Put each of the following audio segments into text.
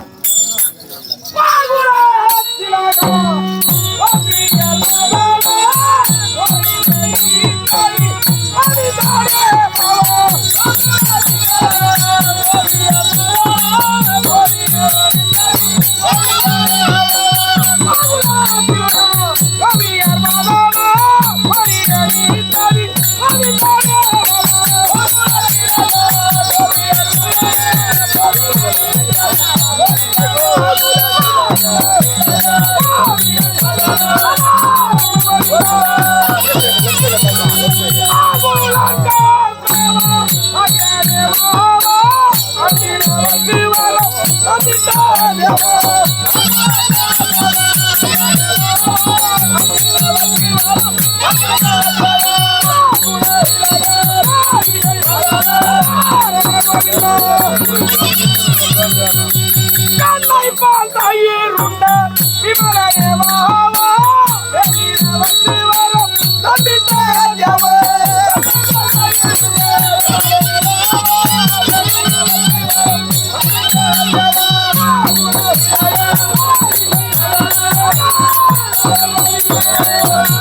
Oh, கண்ணை பால் தயிருண்ட விமலனே வாவா வெளியினவர்க்கு Oh,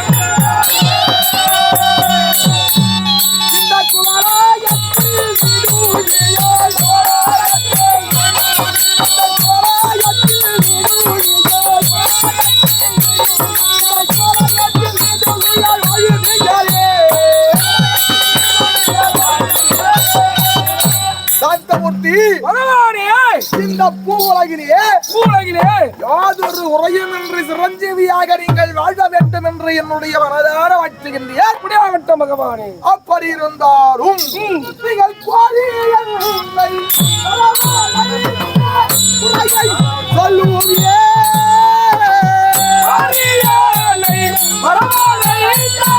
இந்த பூ உலகிலேயே உலகிலே யாதொரு உரையும் என்று சிரஞ்சீவியாக நீங்கள் வாழ வேண்டும் என்று என்னுடைய மனதார அப்படியாகட்டும் பகவானே. அப்படி இருந்தாலும் நீங்கள் சொல்லுவோமே பரவாயில்லை.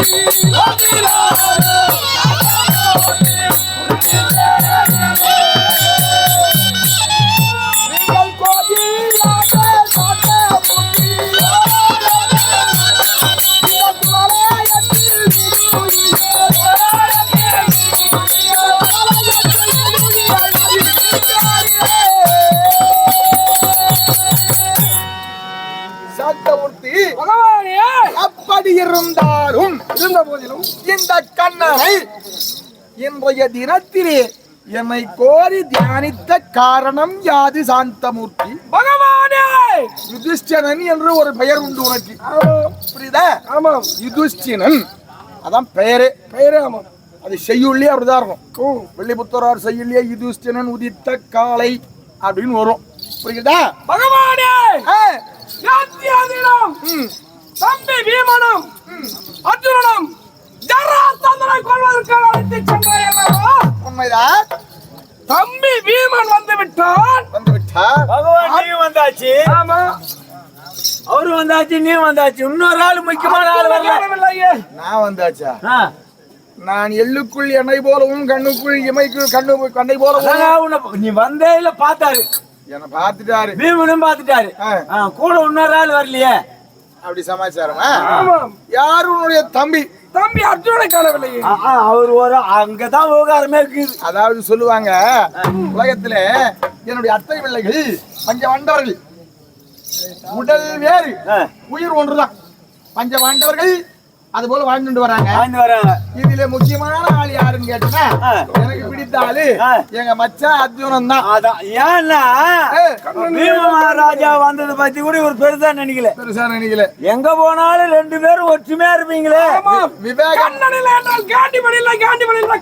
நீங்கள் கண்ணனை இன்றைய தினத்திலே என்னை கோரி தியானித்த காரணம் யாது சாந்தமூர்த்தி? பகவானே! யுதிஷ்டனன் என்று ஒரு பெயர் உண்டு உனக்கு. புரியுதா? ஆமாம் யுதிஷ்டினன் அதான் பெயரே. பெயரே ஆமாம் அது செய்யுள்ளே அப்படிதான் இருக்கும். வெள்ளிபுத்தரார் செய்யுள்ளே யுதிஷ்டினன் உதித்த காலை அப்படின்னு வரும். புரியுதா? பகவானே! தம்பி பீமனும் அர்ஜுனனும் ஜராசந்தனை கொள்வதற்காக அழைத்து சென்றாய் அல்லவா உண்மைதான். தம்பி பீமன் வந்து விட்டான் வந்து விட்டார் பகவான் நீ வந்தாச்சு. ஆமா. அவரு வந்தாச்சு நீ வந்தாச்சு. இன்னொரு ஆள் முக்கியமான ஆள் வரல. நான் வந்தாச்சா? ஆ, நான் எள்ளுக்குள் எண்ணெய் போலவும் கண்ணுக்குள் இமைக்குள் கண்ணு கண்ணை போலவும். உன்னை- நீ வந்தே இல்ல பார்த்தாரு. என்னை பார்த்துட்டாரு. பீமனும். ஆ, கூட இன்னொரு ஆள் வரலையே. அப்படி சமாச்சாரமா ஆமாம் யார் உன்னுடைய தம்பி? தம்பி அர்ஜுனனை காணவில்லையே. அவர் ஒரு அங்கதான் விவகாரமே இருக்குது. அதாவது சொல்லுவாங்க உலகத்துல என்னுடைய அத்தை பிள்ளைகள் பஞ்ச வண்டவர்கள் உடல் வேறு உயிர் ஒன்றுதான். பஞ்ச பாண்டவர்கள் அது போல வாழ்ந்துட்டு வராங்க. இதுல முக்கியமான ஆள் யாருன்னு கேட்டா. எனக்கு பிடித்த ஆளு. எங்க மச்சான் அர்ஜுனன் தான். அதான். ஏன்னா மகாராஜா வந்ததை பத்தி கூட ஒரு பெருசா நினைக்கல. பெருசா நினைக்கல. எங்க போனாலும் ரெண்டு பேரும் ஒற்றுமையா இருப்பீங்களே. ஆமாம் விவேகம்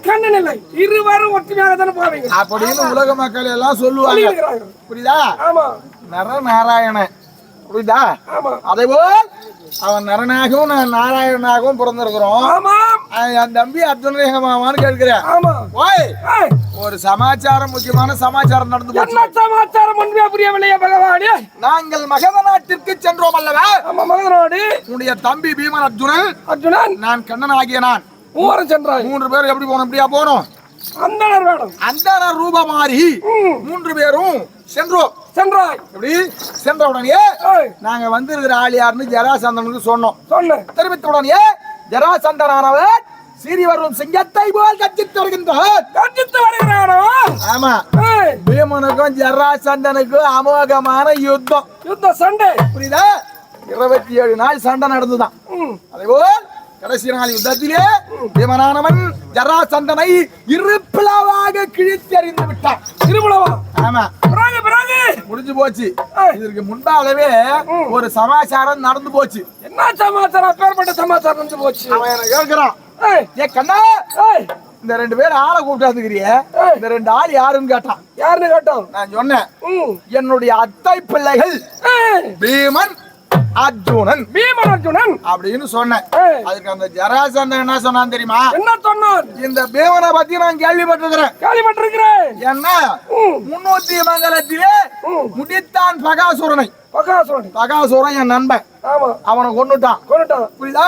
கண்ணன் இல்லை. இருவரும் ஒற்றுமையாக தானே போவீங்க. அப்படின்னு உலக மக்கள் எல்லாம் சொல்லுவாங்க. புரியுதா? நர நாராயணன். புரியுதா? ஆமா. அதே போல் அவன் நரனாகவும் நான் நாராயணனாகவும் பிறந்திருக்கிறோம். என் தம்பி அர்ஜுனன் எங்க மாமான்னு கேட்கிறேன். ஓய் ஒரு சமாச்சாரம் முக்கியமான சமாச்சாரம் நடந்து போச்சு. சமாச்சாரம் ஒன்றுமே புரியவில்லையே பகவானே. நாங்கள் மகத நாட்டிற்கு சென்றோம் அல்லவா? ஆமா மகனோடு உன்னுடைய தம்பி பீமன் அர்ஜுனன். அர்ஜுனன். நான் கண்ணன் ஆகிய நான். மூவரும் சென்றாய். மூன்று பேர் எப்படி போனோம்? இப்படியா போனோம்? அந்தனர் வேடம். அந்த ரூப மாறி ம், மூன்று பேரும் சென்றோம் சென்றாய். எப்படி? சென்ற உடனே நாங்க வந்திருக்கிற ஆள் யாருன்னு ஜராசந்தனுக்கு சொன்னோம். சொன்னேன் தெரிவித்த உடனே ஜராசந்தனானவர் சீறி வரும் சிங்கத்தை போல் கச்சித்து வருகின்றார். கண்டித்து வருகிறானோ? ஆமா. பீமனுக்கும் ஜராசந்தனுக்கும் அமோகமான யுத்தம். யுத்த சண்டை. புரியுதா? இருபத்தி ஏழு நாள் சண்டை நடந்துதான். ம், அதேபோல் கடைசி நாள் யுத்தத்திலே பீமனானவன் ஜராசந்தனை இருப்பிளவாக கிழித்து எறிந்து விட்டான். திருமணவா ஆமா. பிறகு பிறகு. முடிஞ்சு போச்சு. இதற்கு முன்பாகவே ஒரு சமாச்சாரம் நடந்து போச்சு. என்ன சமாச்சாரம்? அப்பேற்பட்ட சமாச்சாரம் வந்து போச்சு. அவன் கேட்கிறான். ஏ கண்ணா இந்த ரெண்டு பேரும் ஆளை கூப்பிட்டாந்துக்கிறிய இந்த ரெண்டு ஆள் யாருன்னு கேட்டான். யாருன்னு கேட்டோம்? நான் சொன்னேன் என்னுடைய அத்தை பிள்ளைகள் பீமன் அர்ஜுனன். பீமன் அர்ஜுனன். அப்படின்னு சொன்னேன். அதுக்கு அந்த ஜராசந்தன் என்ன சொன்னான் தெரியுமா? என்ன சொன்னார்? இந்த பீமனை பத்தி நான் கேள்விப்பட்டிருக்கிறேன். கேள்விப்பட்டிருக்கிறேன். என்ன? முன்னூத்தி மங்கலத்திலே முடித்தான் பகாசுரனை. பகாசுரன் பகாசுரன் என் நண்பன். அவனை கொன்னுட்டான். கொண்டுட்டான் புரியுதா.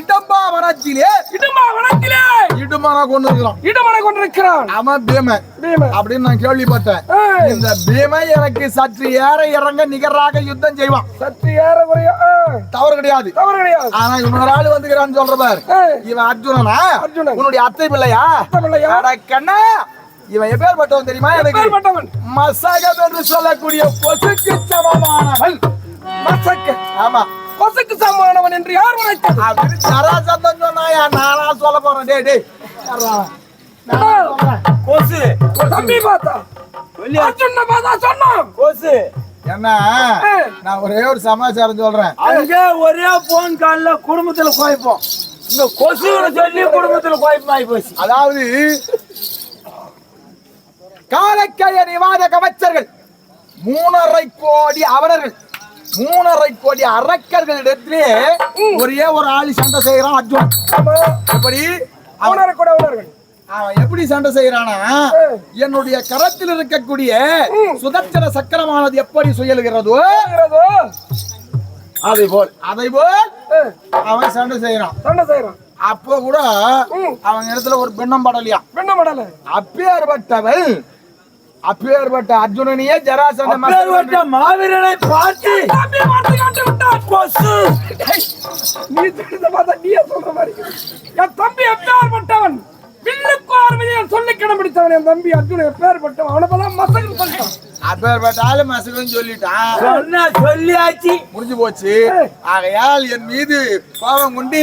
இடம்பா வனத்திலே. இடுமா வனத்திலே. இடுமனை கொண்டு இருக்கிறான் இடுமனை கொண்டிருக்கிறான் அவன் பீமன். பீமன். அப்படின்னு நான் கேள்விப்பட்டேன். இந்த பீமன் எனக்கு சற்று ஏற இறங்க நிகராக யுத்தம் செய்வான். சற்று ஏறக்குறைய ஆ, தவறு கிடையாது. தவறு கிடையாது. ஆனா இன்னொரு ஆள் வந்துக்கிறான்னு சொல்ற பாரு. ஏய், இவன் அர்ஜுனனா? அர்ஜுனன். உன்னுடைய அத்தை பிள்ளையா? பிள்ளையா? கண்ணா இவன் எப்பேற்பட்டவன் தெரியுமா எனக்கு? மசகம் என்று சொல்லக்கூடிய கொசுக்கு சமமானவன். மசக்க ஆமா. கொசுக்கு சமானவன் என்று யார் உரைத்தது? அப்படின்னு சராசந்தம் சொன்னாயா? நானா சொல்ல போறேன்? நான் சொல்றேன். கொசு. தம்பி பார்த்தா. அர்ஜுன பார்த்தா சொன்னான். கொசு. என்ன? நான் ஒரே ஒரு சமாச்சாரம் சொல்றேன். அங்க ஒரே போன் கால்ல குடும்பத்துல குழப்பம். இந்த கொசுன்னு சொல்லி குடும்பத்துல குழப்பமாயி போச்சு. அதாவது காலக்கைய நிவாத கவச்சர்கள் மூணரை கோடி அவரர்கள் மூணரை கோடி அரக்கர்களிடத்திலே ஒரே ஒரு ஆள் சண்டை செய்யறான் அர்ஜுன். எப்படி? அவன் அவனரை கூட அவனர்கள் அவன் எப்படி சண்டை செய்யறானா என்னுடைய கரத்தில் இருக்கக்கூடிய சுதர்சன சக்கரமானது எப்படி சுயலுகிறதோ அதை போல் அதை போல் அவன் சண்டை செய்யறான் சண்டை செய்யறான் அப்போ கூட. அவன் இடத்துல ஒரு பெண்ணம் படலையா? வெண்ண மடல அப்பேற்பட்டவள் அப்பேற்பட்ட அர்ஜுனனையே ஜராசந்த அப்பேற்பட்ட மாவீரனை பார்த்து நீ சொல்றத பார்த்தா நீயே சொல்ற மாதிரி. என் தம்பி எப்பேற்பட்டவன் வில்லுக்கு விஜயன் சொல்லி கிடம் பிடித்தவன் என் தம்பி அர்ஜுன் எப்பேற்பட்டவன் அவனை பார்த்தா மசகன் சொல்லிட்டான். அப்பேற்பட்ட ஆளு மசகன் சொல்லிட்டான். சொன்ன சொல்லியாச்சு. முடிஞ்சு போச்சு. ஆகையால் என் மீது கோபம் கொண்டு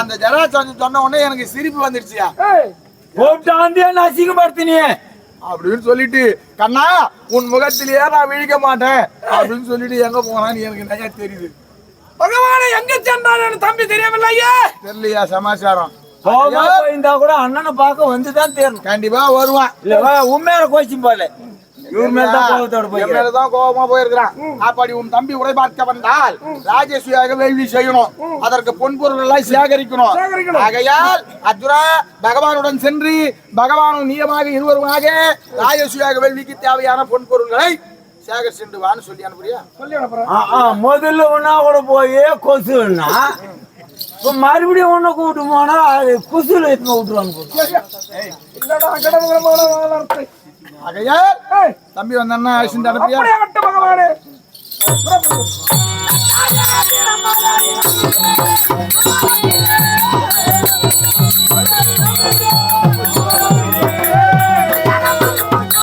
அந்த ஜராசந்தன் சொன்ன உடனே எனக்கு சிரிப்பு வந்துருச்சியா ஏய், கூப்பிட்டாந்து என்ன அசிங்கப்படுத்தினியே அப்படின்னு சொல்லிட்டு கண்ணா உன் முகத்திலேயே நான் விழிக்க மாட்டேன். அப்படின்னு சொல்லிட்டு எங்க போனான்னு எனக்கு நிறைய தெரியுது. பகவானை எங்க சென்றான் தம்பி தெரியவில்லையே? தெரியலையா சமாச்சாரம். கோபமா போயிருந்தா கூட அண்ணனை பார்க்க வந்துதான் தேரணும் கண்டிப்பா வருவான். இல்ல வா, உண்மையில கோச்சிங் போல. இவர் மேல தான் கோபத்தோட போய் மேலதான் கோபமா போயிருக்கிறான். அப்படி உன் தம்பி உரை பார்க்க வந்தால் ராஜேஸ்வரியாக வேள்வி செய்யணும். அதற்கு பொன்பொருள் எல்லாம் சேகரிக்கணும். ஆகையால் அர்ஜுனா பகவானுடன் சென்று பகவானும் நீயமாக இருவருமாக ராஜேஸ்வரியாக வேள்விக்கு தேவையான பொன்பொருள்களை சேகரிச்சுட்டு வான்னு சொல்லி அனுப்புறியா? சொல்லி அனுப்புறேன். முதல்ல ஒன்னா கூட போய் கொசுன்னா இப்ப மறுபடியும் ஒண்ணு கூப்பிட்டு போனா அது குசுல எடுத்து விட்டுருவாங்க? ஆகையால் தம்பி வந்தா அழிச்சுட்டு அனுப்புறியா அப்படியே கட்டு பகவானே புறப்படு.